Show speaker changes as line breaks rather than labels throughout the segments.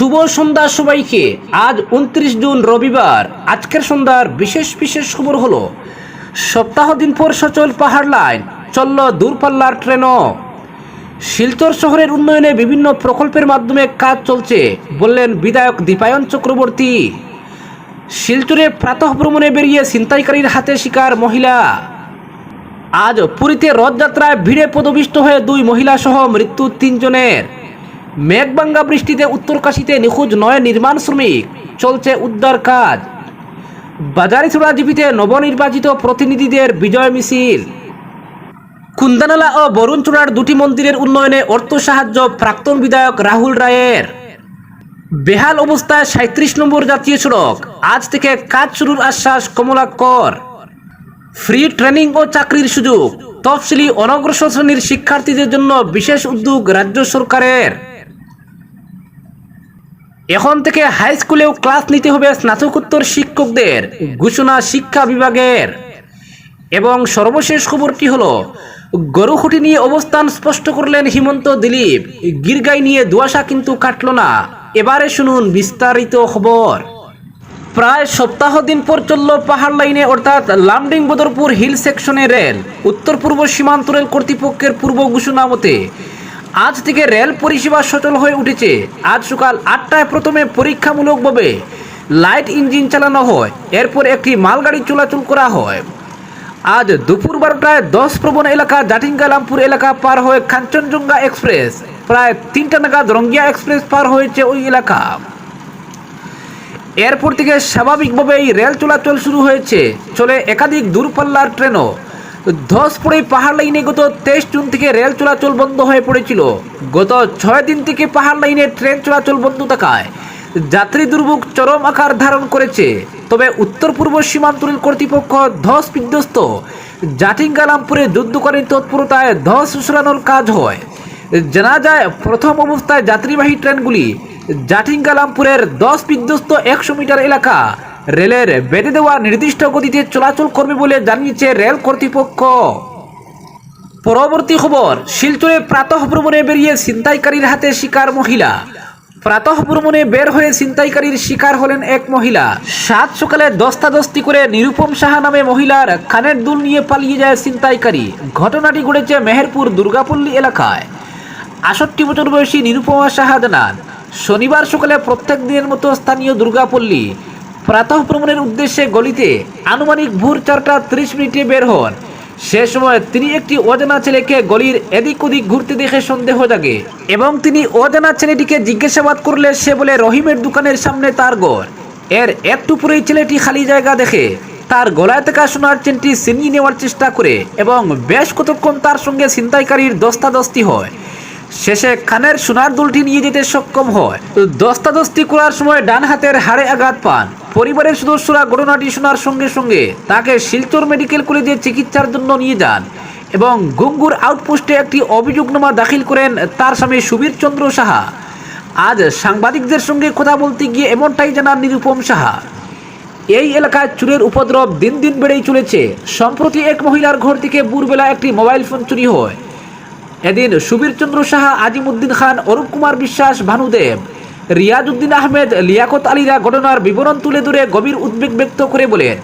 শুভ সন্ধ্যা সবাইকে। আজ উনত্রিশ জুন, রবিবার। আজকের সন্ধ্যার বিশেষ বিশেষ খবর হলো, সপ্তাহ দিন পর সচল পাহাড় লাইন, চলল দূরপাল্লার ট্রেনও। শিলচর শহরের উন্নয়নে বিভিন্ন প্রকল্পের মাধ্যমে কাজ চলছে, বললেন বিধায়ক দীপায়ন চক্রবর্তী। শিলচরে প্রাতঃ ভ্রমণে বেরিয়ে ছিনতাইকারীর হাতে শিকার মহিলা। আজ পুরীতে রথযাত্রায় ভিড়ে পদবিষ্ট হয়ে দুই মহিলা সহ মৃত্যু তিনজনের। মেঘবাঙ্গা বৃষ্টিতে উত্তরকাশীতে নিখোঁজ নয় নির্মাণ শ্রমিক। চলছে উদ্ধার কাজ। বাজারিছড়া জীবিতে নবনির্বাচিত প্রতিনিধিদের বিজয় মিছিল। কুন্দানালা ও বরুণচূড়ার দুটি মন্দিরের উন্নয়নে অর্থ সাহায্য প্রাক্তন বিধায়ক রাহুল রায়ের। বেহাল অবস্থায় সাঁত্রিশ নম্বর জাতীয় সড়ক। আজ থেকে কাজ শুরুর আশ্বাস কমলাকর ফ্রি ট্রেনিং ও চাকরির সুযোগ। তফসিলি অনগ্রসর শ্রেণির শিক্ষার্থীদের জন্য বিশেষ উদ্যোগ রাজ্য সরকারের। এখন থেকে হাই স্কুলেও ক্লাস নিতে হবে স্নাতকোত্তর শিক্ষকদের ঘোষণা শিক্ষা বিভাগের। এবং সর্বশেষ খবরটি হলো, গরুখুটি নিয়ে অবস্থান স্পষ্ট করলেন হিমন্ত দিলীপ। গিরগাই নিয়ে দুয়াশা কিন্তু কাটল না। এবারে শুনুন বিস্তারিত খবর। প্রায় সপ্তাহ দিন পর চলল পাহাড় লাইনে, অর্থাৎ লামডিং বদরপুর হিল সেকশনে রেল। উত্তর পূর্ব সীমান্ত রেল কর্তৃপক্ষের পূর্ব ঘোষণা মতে আজ থেকে রেল পরিষেবা সচল হয়ে উঠেছে। আজ সকাল আটটায় প্রথমে পরীক্ষামূলকভাবে লাইট ইঞ্জিন চালানো হয়। এরপর একটি মালগাড়ি চলাচল করা হয়। আজ দুপুর বারোটায় দশ প্রবণ এলাকা জাটিঙ্গালামপুর এলাকা পার হয়ে কাঞ্চনজঙ্ঘা এক্সপ্রেস। প্রায় তিনটা নাগাদ রঙ্গিয়া এক্সপ্রেস পার হয়েছে ওই এলাকা। এরপর থেকে স্বাভাবিকভাবেই রেল চলাচল শুরু হয়েছে। চলে একাধিক দূরপাল্লার ট্রেনও। ধস পড়ে পাহাড় লাইনে গত তেইশ জুন থেকে রেল চলাচল বন্ধ হয়ে পড়েছিল। গত ছয় দিন থেকে পাহাড় লাইনে ট্রেন চলাচল বন্ধ থাকায় যাত্রী দুর্ভোগ চরম আকার ধারণ করেছে। তবে উত্তর পূর্ব সীমান্ত রেল কর্তৃপক্ষ ধস বিধ্বস্ত। জাটিঙ্গালামপুরে যুদ্ধকালীন তৎপরতায় ধস সরানোর কাজ হয়। জানা যায়, প্রথম অবস্থায় যাত্রীবাহী ট্রেনগুলি জাটিঙ্গালামপুরের দশ বিধ্বস্ত একশো মিটার এলাকা রেলের বেঁধে দেওয়া নির্দিষ্ট গতিতে চলাচল করবে বলে জানিয়েছে রেল কর্তৃপক্ষ। পরবর্তী খবর, শিলচরে প্রাতঃ ভ্রমণে বেরিয়ে ছিনতাইকারীর হাতে শিকার মহিলা। প্রাতঃ ভ্রমণে বের হয়ে ছিনতাইকারীর শিকার হলেন এক মহিলা। সাত সকালে দস্তাদস্তি করে নিরুপম সাহা নামে মহিলার কানের দুল নিয়ে পালিয়ে যায় ছিনতাইকারী। ঘটনাটি ঘটেছে মেহেরপুর দুর্গাপল্লী এলাকায়। আষট্টি বছর বয়সী নিরুপমা সাহা জানান, শনিবার সকালে প্রত্যেক দিনের মতো স্থানীয় দুর্গাপল্লী। প্রাতঃ ভ্রমণের উদ্দেশ্যে গলিতে আনুমানিক ভোর চারটা ত্রিশ মিনিটে বের হন। সে সময় তিনি একটি অজানা ছেলেকে গলির এদিক ওদিক ঘুরতে দেখে সন্দেহ জাগে এবং তিনি অজানা ছেলেটিকে জিজ্ঞাসাবাদ করলে সে বলে, রহিমের দোকানের সামনে তার ঘর। এর একটু পরেই ছেলেটি খালি জায়গা দেখে। তার গলায় থাকা সোনার চেনটি ছিনিয়ে নেওয়ার চেষ্টা করে এবং বেশ কতক্ষণ তার সঙ্গে ছিনতাইকারীর দস্তাদস্তি হয়। শেষে কানের সোনার দুলটি নিয়ে যেতে সক্ষম হয়। দস্তাদস্তি করার সময় ডান হাতের হাড়ে আঘাত পান। পরিবারের সদস্যরা ঘটনাটি শোনার সঙ্গে সঙ্গে তাকে শিলচর মেডিকেল কলেজে চিকিৎসার জন্য নিয়ে যান এবং গঙ্গুর আউটপোস্টে একটি অভিযোগনামা দাখিল করেন তার স্বামী সুবীর চন্দ্র সাহা। আজ সাংবাদিকদের সঙ্গে কথা বলতে গিয়ে এমনটাই জানান নিরুপম সাহা। এই এলাকায় চুরের উপদ্রব দিন দিন বেড়েই চলেছে। সম্প্রতি এক মহিলার ঘর থেকে ভোরবেলা একটি মোবাইল ফোন চুরি হয়। এদিন সুবীর চন্দ্র সাহা, আজিমুদ্দিন খান, অরূপ কুমার বিশ্বাস ভানুদেব রিয়াজউদ্দিন আহমেদ, লিয়াকত আলীরা ঘটনার বিবরণ তুলে ধরে গভীর উদ্বেগ ব্যক্ত করে বলেন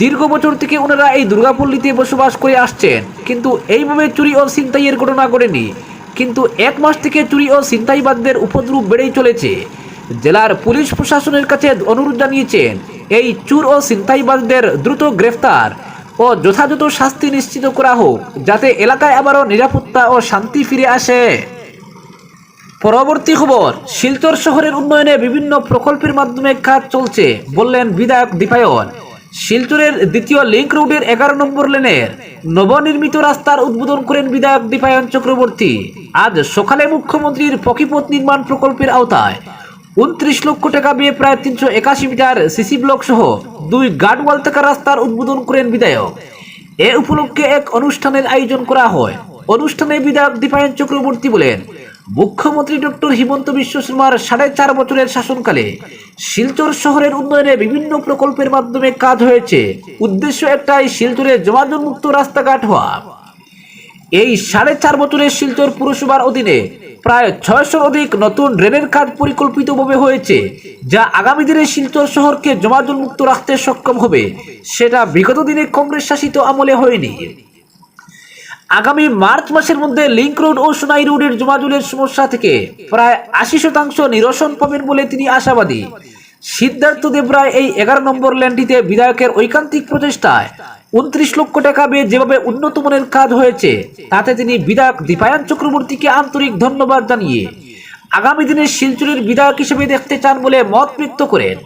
দীর্ঘ বছর থেকে ওনারা এই দুর্গাপল্লীতে বসবাস করে আসছেন। কিন্তু এইভাবে চুরি ও ছিনতাইয়ের ঘটনা ঘটেনি। কিন্তু এক মাস থেকে চুরি ও ছিনতাইবাদদের উপদ্রব বেড়েই চলেছে। জেলার পুলিশ প্রশাসনের কাছে অনুরোধ জানিয়েছেন, এই চুর ও ছিনতাইবাদদের দ্রুত গ্রেফতার। ও যথাযথ শাস্তি নিশ্চিত করা হোক, যাতে এলাকায় আবারও নিরাপত্তা ও শান্তি ফিরে আসে। পরবর্তী খবর, শিলচর শহরের উন্নয়নে বিভিন্ন প্রকল্পের মাধ্যমে কাজ চলছে, বললেন বিধায়ক দীপায়ন। শিলচরের দ্বিতীয় লিঙ্ক রোডের এগারো নম্বর লেনের নবনির্মিত রাস্তার উদ্বোধন করেন বিধায়ক দীপায়ন চক্রবর্তী। আজ সকালে মুখ্যমন্ত্রীর পকিপথ নির্মাণ প্রকল্পের আওতায় উনত্রিশ লক্ষ টাকা ব্যয়ে প্রায় তিনশো একাশি মিটার সিসি ব্লক সহ দুই গার্ডওয়াল থাকা রাস্তার উদ্বোধন করেন বিধায়ক। এ উপলক্ষে এক অনুষ্ঠানের আয়োজন করা হয়। অনুষ্ঠানে বিধায়ক দীপায়ন চক্রবর্তী বলেন, মুখ্যমন্ত্রী ডক্টর হিমন্ত বিশ্ব শর্মার সাড়ে চার বছরের শাসনকালে শিলচর শহরের উন্নয়নে বিভিন্ন প্রকল্পের মাধ্যমে কাজ হয়েছে। উদ্দেশ্য একটাই, শিলচরে যোগাযোগ মুক্ত রাস্তাঘাট হওয়া। এই সাড়ে চার বছরের শিলচর পুরসভার অধীনে প্রায় ছয়শোর অধিক নতুন ড্রেনের কাজ পরিকল্পিতভাবে হয়েছে, যা আগামী দিনে শিলচর শহরকে জমাজল মুক্ত রাখতে সক্ষম হবে। সেটা বিগত দিনে কংগ্রেস শাসিত আমলে হয়নি। আগামী মার্চ মাসের মধ্যে লিঙ্ক রোড ও সোনাই রোডের জমাজুলের সমস্যা থেকে প্রায় আশি শতাংশ নিরসন পাবেন বলে তিনি আশাবাদী। সিদ্ধার্থ দেবরায় এই এগারো নম্বর ল্যান্ডটিতে বিধায়কের ঐকান্তিক প্রচেষ্টায় উনত্রিশ লক্ষ টাকা ব্যয়ে যেভাবে উন্নত মানের কাজ হয়েছে তাতে তিনি বিধায়ক দীপায়ন চক্রবর্তীকে আন্তরিক ধন্যবাদ জানিয়ে আগামী দিনে শিলচরের বিধায়ক হিসেবে দেখতে চান বলে মত ব্যক্ত করেন।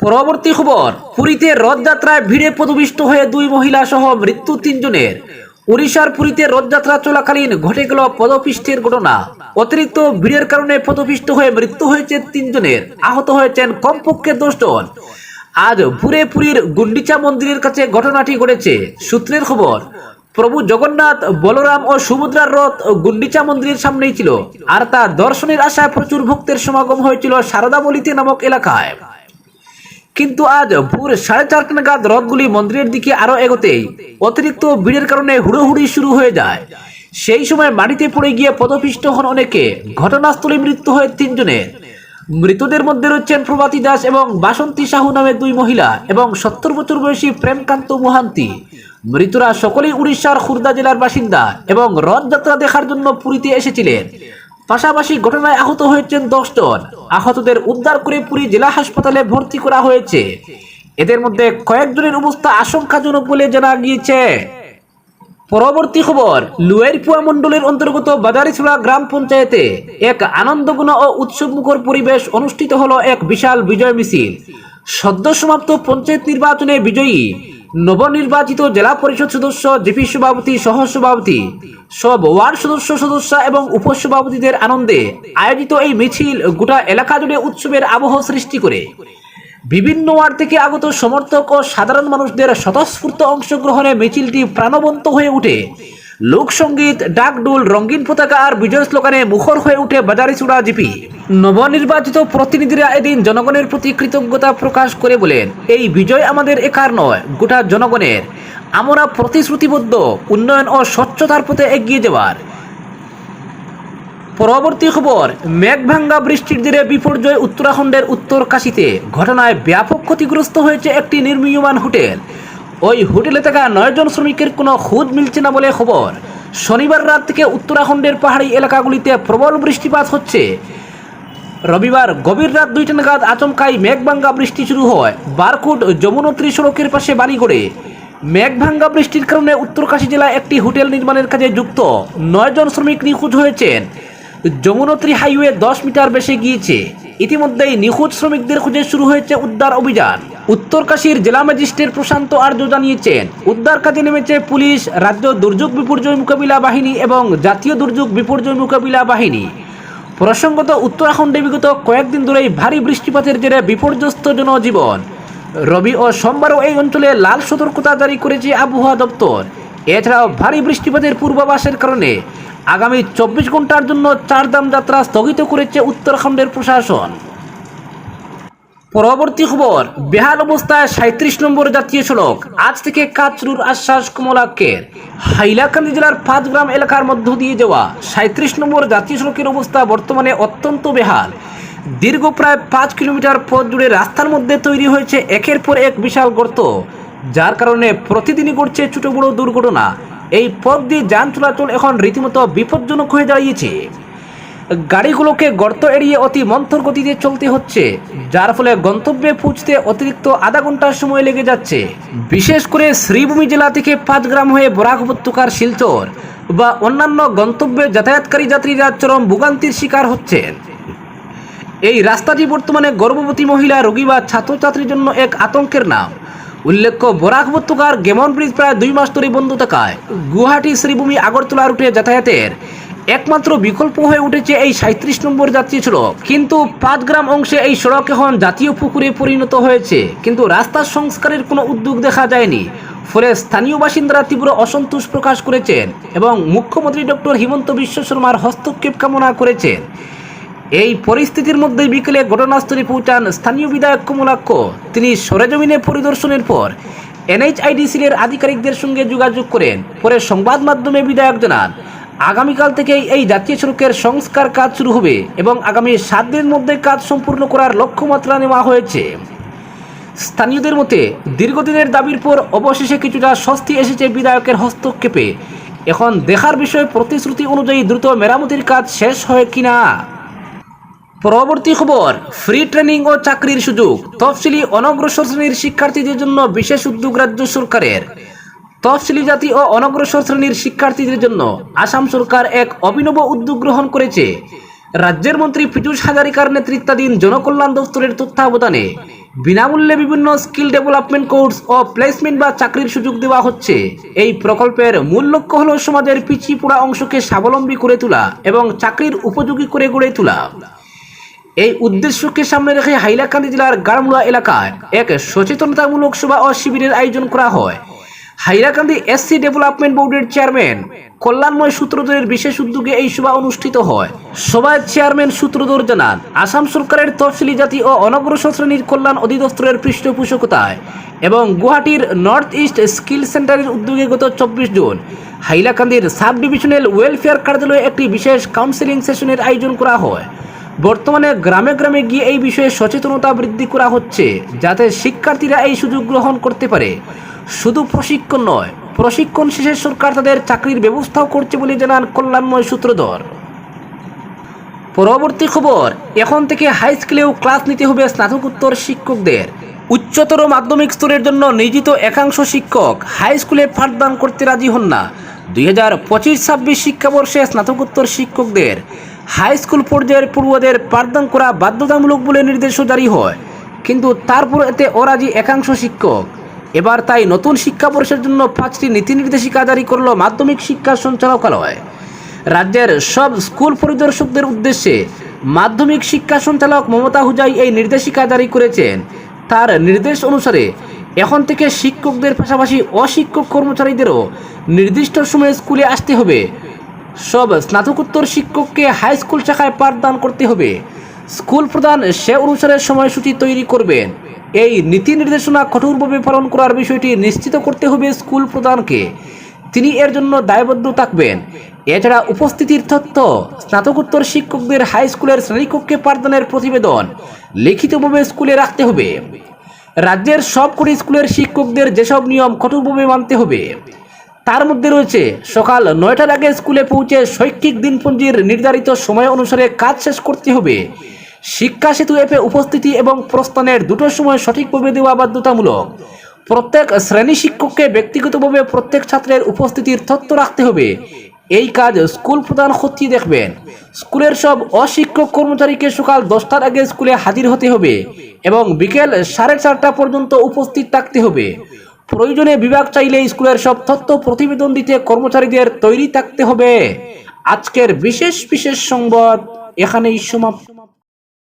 পরবর্তী খবর, পুরীতে রথযাত্রায় ভিড়ে পদবিষ্ট হয়ে দুই মহিলা সহ মৃত্যু তিনজনের। উড়িষ্যার পুরীতে রথযাত্রা চলাকালীন ঘটে গেল পদপিষ্টের ঘটনা। অতিরিক্ত ভিড়ের কারণে পদপিষ্ট হয়ে মৃত্যু হয়েছে তিনজনের। আহত হয়েছেন কমপক্ষে দশজন। আজ ভোরে পুরীর গুন্ডিচা মন্দিরের কাছে ঘটনাটি ঘটেছে। সূত্রের খবর, প্রভু জগন্নাথ, বলরাম ও সুভদ্রার রথ গুন্ডিচা মন্দিরের সামনেই ছিল। আর তার দর্শনের আশায় প্রচুর ভক্তের সমাগম হয়েছিল সারদাবলিতে নামক এলাকায়। কিন্তু আজ ভোর সাড়ে চারটা নাগাদ রথগুলি মন্দিরের দিকে আরও এগোতেই অতিরিক্ত ভিড়ের কারণে হুড়োহুড়ি শুরু হয়ে যায়। সেই সময় মাটিতে পড়ে গিয়ে পদপিষ্ট হন অনেকে। ঘটনাস্থলে মৃত্যু হয় তিনজনের। মৃতদের মধ্যে রয়েছেন প্রভাতী দাস এবং বাসন্তী সাহু নামে দুই মহিলা এবং সত্তর বছর বয়সী প্রেমকান্ত মোহান্তি। মৃতরা সকলেই উড়িষ্যার খুর্দা জেলার বাসিন্দা এবং রথযাত্রা দেখার জন্য পুরীতে এসেছিলেন। পাশাপাশি ঘটনায় আহত হয়েছেন দশজন আহতদের উদ্ধার করে পুরী জেলা হাসপাতালে ভর্তি করা হয়েছে। এদের মধ্যে কয়েকজনের অবস্থা আশঙ্কাজনক বলে জানা গিয়েছে। পরবর্তী খবর লুয়েরপুয়া মণ্ডলের অন্তর্গত বাজারিছড়া গ্রাম পঞ্চায়েতে এক আনন্দগুণ ও উৎসবমুখর পরিবেশ অনুষ্ঠিত হলো এক বিশাল বিজয় মিছিল। সদ্য সমাপ্ত পঞ্চায়েত নির্বাচনে বিজয়ী নবনির্বাচিত জেলা পরিষদ সদস্য, জিপি সভাপতি সহ সভাপতি সব ওয়ার্ড সদস্য সদস্য এবং উপসভাপতিদের আনন্দে আয়োজিত এই মিছিল গোটা এলাকা জুড়ে উৎসবের আবহ সৃষ্টি করে। বিভিন্ন ওয়ার্ড থেকে আগত সমর্থক ও সাধারণ মানুষদের স্বতঃস্ফূর্ত অংশগ্রহণে মিছিলটি প্রাণবন্ত হয়ে ওঠে লোকসঙ্গীত ডাকডুল রঙিন পতাকা আর বিজয় স্লোগানে মুখর হয়ে উঠে বাজারিচূড়া জিপি। নবনির্বাচিত প্রতিনিধিরা এদিন জনগণের প্রতি কৃতজ্ঞতা প্রকাশ করে বলেন, এই বিজয় আমাদের একার নয়, গোটা জনগণের। আমরা প্রতিশ্রুতিবদ্ধ, উন্নয়ন ও স্বচ্ছতার পথে এগিয়ে যাওয়ার। পরবর্তী খবর, মেঘভাঙ্গা বৃষ্টির জেরে বিপর্যয় উত্তরাখণ্ডের উত্তর কাশীতে। ঘটনায় ব্যাপক ক্ষতিগ্রস্ত হয়েছে একটি নির্মীয়মান হোটেল। ওই হোটেলে থাকা নয়জন শ্রমিকের কোনো খুঁজ মিলছে না বলে খবর। শনিবার রাত থেকে উত্তরাখণ্ডের পাহাড়ি এলাকাগুলিতে প্রবল বৃষ্টিপাত হচ্ছে। রবিবার গভীর রাত দুইটা নাগাদ আচমকাই মেঘভাঙ্গা বৃষ্টি শুরু হয়। বারকুট যমুনত্রী সড়কের পাশে বাড়িগড়ে মেঘভাঙ্গা বৃষ্টির কারণে উত্তরকাশী জেলায় একটি হোটেল নির্মাণের কাজে যুক্ত। নয়জন শ্রমিক নিখোঁজ হয়েছেন। যমুনত্রী হাইওয়ে দশ মিটার বেশি গিয়েছে। ইতিমধ্যেই নিখোঁজ শ্রমিকদের খুঁজে শুরু হয়েছে উদ্ধার অভিযান। উত্তরকাশীর জেলা ম্যাজিস্ট্রেট প্রশান্ত আর্য জানিয়েছেন, উদ্ধার কাজে নেমেছে পুলিশ, রাজ্য দুর্যোগ বিপর্যয় মোকাবিলা বাহিনী এবং জাতীয় দুর্যোগ বিপর্যয় মোকাবিলা বাহিনী। প্রসঙ্গত, উত্তরাখণ্ডে বিগত কয়েকদিন ধরেই ভারী বৃষ্টিপাতের জেরে বিপর্যস্ত জনজীবন। রবি ও সোমবারও এই অঞ্চলে লাল সতর্কতা জারি করেছে আবহাওয়া দপ্তর। এছাড়াও ভারী বৃষ্টিপাতের পূর্বাভাসের কারণে আগামী চব্বিশ ঘণ্টার জন্য চারধাম যাত্রা স্থগিত করেছে উত্তরাখণ্ডের প্রশাসন। পরবর্তী খবর, বেহাল অবস্থায় সাঁত্রিশ নম্বর জাতীয় সড়ক। আজ থেকে কাজ শুরুর আশ্বাস কমলাক্ষের হাইলাকান্দি জেলার পাঁচগ্রাম এলাকার মধ্য দিয়ে যাওয়া সাঁত্রিশ নম্বর জাতীয় সড়কের অবস্থা বর্তমানে অত্যন্ত বেহাল। দীর্ঘ প্রায় পাঁচ কিলোমিটার পথ জুড়ে রাস্তার মধ্যে তৈরি হয়েছে একের পর এক বিশাল গর্ত, যার কারণে প্রতিদিনই ঘটছে ছোট বড় দুর্ঘটনা। এই পথ দিয়ে যান চলাচল এখন রীতিমতো বিপজ্জনক হয়ে দাঁড়িয়েছে। গাড়িগুলোকে গর্ত এড়িয়ে অতি মন্থর গতিতে চলতে হচ্ছে, যার ফলে গন্তব্যে পৌঁছতে অতিরিক্ত আধা ঘণ্টার সময় লেগে যাচ্ছে। বিশেষ করে শ্রীভূমি জেলা থেকে পাঁচগ্রাম হয়ে বরাক উপত্যকার শিলচর বা অন্যান্য গন্তব্যে যাতায়াতকারী যাত্রীরা চরম ভোগান্তির শিকার হচ্ছেন। এই রাস্তাটি বর্তমানে গর্ভবতী মহিলা, রোগী বা ছাত্রছাত্রীর জন্য এক আতঙ্কের নাম। উল্লেখ্য, বরাক উপত্যকার গেমন ব্রিজ প্রায় দুই মাস ধরে বন্ধ থাকায়। গুয়াহাটি শ্রীভূমি আগরতলা রুটে যাতায়াতের একমাত্র বিকল্প হয়ে উঠেছে এই সাঁত্রিশ নম্বর জাতীয় সড়ক। কিন্তু পাঁচগ্রাম অংশে এই সড়ক এখন জাতীয় পুকুরে পরিণত হয়েছে। কিন্তু রাস্তার সংস্কারের কোনো উদ্যোগ দেখা যায়নি। ফলে স্থানীয় বাসিন্দারা তীব্র অসন্তোষ প্রকাশ করেছেন এবং মুখ্যমন্ত্রী ডক্টর হিমন্ত বিশ্ব শর্মার হস্তক্ষেপ কামনা করেছেন। এই পরিস্থিতির মধ্যে বিকেলে ঘটনাস্থলে পৌঁছান স্থানীয় বিধায়ক কমলাক্ষ তিনি সরেজমিনে পরিদর্শনের পর এনএইচআইডিসির আধিকারিকদের সঙ্গে যোগাযোগ করেন। পরে সংবাদ মাধ্যমে বিধায়ক জানান, আগামীকাল থেকেই এই জাতীয় সড়কের সংস্কার কাজ শুরু হবে এবং আগামী সাত দিনের মধ্যে কাজ সম্পূর্ণ করার লক্ষ্যমাত্রা নেওয়া হয়েছে। স্থানীয়দের মতে, দীর্ঘদিনের দাবির পর অবশেষে কিছুটা স্বস্তি এসেছে বিধায়কের হস্তক্ষেপে। এখন দেখার বিষয় প্রতিশ্রুতি অনুযায়ী দ্রুত মেরামতির কাজ শেষ হয় কিনা। পরবর্তী খবর ফ্রি ট্রেনিং ও চাকরির সুযোগ। তফসিলি অনগ্রসর শ্রেণির শিক্ষার্থীদের জন্য বিশেষ উদ্যোগ রাজ্য সরকারের। তফসিলি জাতি ও অনগ্রসর শ্রেণির শিক্ষার্থীদের জন্য আসাম সরকার এক অভিনব উদ্যোগ গ্রহণ করেছে। রাজ্যের মন্ত্রী পীযূষ হাজারিকার নেতৃত্বাধীন জনকল্যাণ দপ্তরের তত্ত্বাবধানে বিনামূল্যে বিভিন্ন স্কিল ডেভেলপমেন্ট কোর্স ও প্লেসমেন্ট বা চাকরির সুযোগ দেওয়া হচ্ছে। এই প্রকল্পের মূল লক্ষ্য হল সমাজের পিছিয়ে পড়া অংশকে স্বাবলম্বী করে তোলা এবং চাকরির উপযোগী করে গড়ে তোলা। এই উদ্দেশ্যকে সামনে রেখে হাইলাকান্দি জেলার গাড়মুড়া এলাকায় এক সচেতনতামূলক সভা ও শিবিরের আয়োজন করা হয়। হাইলাকান্দি এসসি ডেভেলপমেন্ট বোর্ডের চেয়ারম্যান কল্যাণময় সূত্রধরের বিশেষ উদ্যোগে এই সভা অনুষ্ঠিত হয়। সভায় চেয়ারম্যান সূত্রধর জানান, আসাম সরকারের তফসিলি জাতি ও অনগ্রসর শ্রেণির কল্যাণ অধিদপ্তরের পৃষ্ঠপোষকতায় এবং গুয়াহাটির নর্থ ইস্ট স্কিল সেন্টারের উদ্যোগে গত চব্বিশ জুন হাইলাকান্দির সাব ডিভিশনাল ওয়েলফেয়ার কার্যালয়ে একটি বিশেষ কাউন্সেলিং সেশনের আয়োজন করা হয়। বর্তমানে গ্রামে গ্রামে গিয়ে এই বিষয়ে সচেতনতা বৃদ্ধি করা হচ্ছে, যাতে শিক্ষার্থীরা এই সুযোগ গ্রহণ করতে পারে। শুধু প্রশিক্ষণ নয়, প্রশিক্ষণ শেষে সরকার তাদের চাকরির ব্যবস্থাও করছে বলে জানান কল্যাণময় সূত্রধর। পরবর্তী খবর, এখন থেকে হাই স্কুলেও ক্লাস নিতে হবে স্নাতকোত্তর শিক্ষকদের। উচ্চতর মাধ্যমিক স্তরের জন্য নিয়োজিত একাংশ শিক্ষক হাই স্কুলে পাঠদান করতে রাজি হন না। দুই হাজার পঁচিশ ছাব্বিশ শিক্ষাবর্ষে স্নাতকোত্তর শিক্ষকদের হাই স্কুল পর্যায়ের পড়ুয়াদের পাঠদান করা বাধ্যতামূলক বলে নির্দেশও জারি হয়। কিন্তু তারপর এতে অরাজি একাংশ শিক্ষক। এবার তাই নতুন শিক্ষাবর্ষের জন্য পাঁচটি নীতি নির্দেশিকা জারি করল মাধ্যমিক শিক্ষা সঞ্চালকালয়। রাজ্যের সব স্কুল পরিদর্শকদের উদ্দেশ্যে মাধ্যমিক শিক্ষা সঞ্চালক মমতা হুজাই এই নির্দেশিকা জারি করেছেন। তার নির্দেশ অনুসারে এখন থেকে শিক্ষকদের পাশাপাশি অশিক্ষক কর্মচারীদেরও নির্দিষ্ট সময়ে স্কুলে আসতে হবে। সব স্নাতকোত্তর শিক্ষককে হাই স্কুল শাখায় পাঠদান করতে হবে। স্কুল প্রদান সে অনুসারে সময়সূচি তৈরি করবেন। এই নীতি নির্দেশনা কঠোরভাবে পালন করার বিষয়টি নিশ্চিত করতে হবে স্কুল প্রদানকে তিনি এর জন্য দায়বদ্ধ থাকবেন। এছাড়া উপস্থিতির তথ্য, স্নাতকোত্তর শিক্ষকদের হাই স্কুলের শ্রেণীকক্ষে পাঠদানের প্রতিবেদন লিখিতভাবে স্কুলে রাখতে হবে। রাজ্যের সবকটি স্কুলের শিক্ষকদের যেসব নিয়ম কঠোরভাবে মানতে হবে তার মধ্যে রয়েছে, সকাল নয়টার আগে স্কুলে পৌঁছে শৈক্ষিক দিনপঞ্জির নির্ধারিত সময় অনুসারে কাজ শেষ করতে হবে। শিক্ষা সেতু অ্যাপে উপস্থিতি এবং প্রস্থানের দুটো সময় সঠিকভাবে দেওয়া বাধ্যতামূলক। প্রত্যেক শ্রেণি শিক্ষককে ব্যক্তিগতভাবে প্রত্যেক ছাত্রের উপস্থিতির তথ্য রাখতে হবে। এই কাজ স্কুল প্রধান খতিয়ে দেখবেন। স্কুলের সব অশিক্ষক কর্মচারীকে সকাল দশটার আগে স্কুলে হাজির হতে হবে এবং বিকেল সাড়ে চারটা পর্যন্ত উপস্থিত থাকতে হবে। প্রয়োজনে বিভাগ চাইলে স্কুলের সব তথ্য প্রতিবেদন দিতে কর্মচারীদের তৈরি থাকতে হবে। আজকের বিশেষ বিশেষ সংবাদ এখানেই সমাপ্ত।